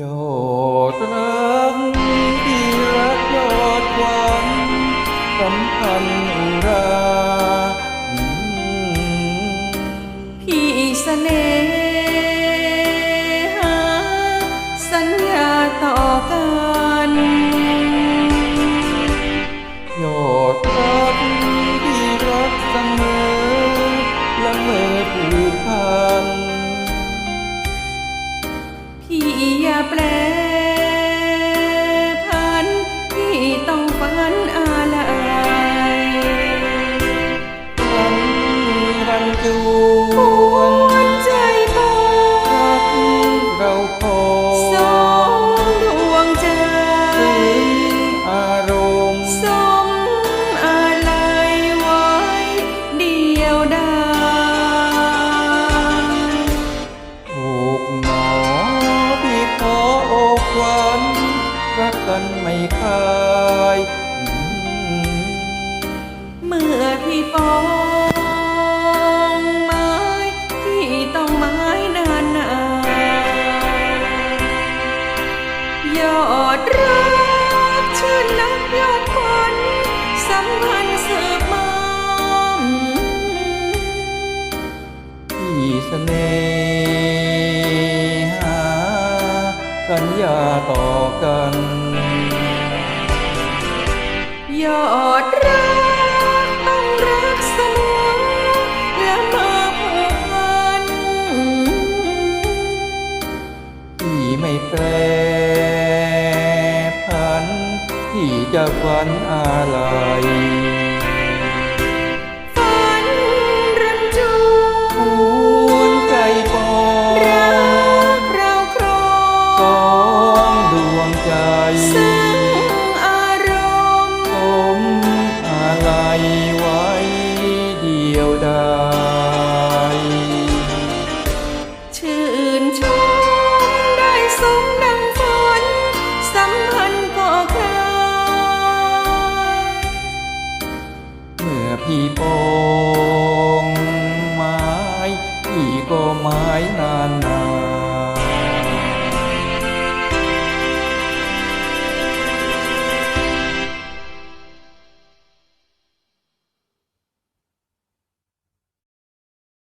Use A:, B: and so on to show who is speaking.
A: ยอดรักที่รักยอดหวังสัมพันธ์อุรา
B: พี่เสน่หาสัญญาต่อกัน
A: ย กัน
B: ไม่
A: คาย
B: เมื่อพี่ปองไม้พี่ต้องไม้นานนานยอดรักชื่นนักยอดควันสัมพันธ์สืบมา
A: พี่เสน่หาสัญญาต่อกัน
B: ยอดรักต้องรักเสมอและมาผูกพัน
A: พี่ไม่แปรผัน ที่จะฝันอะไร นช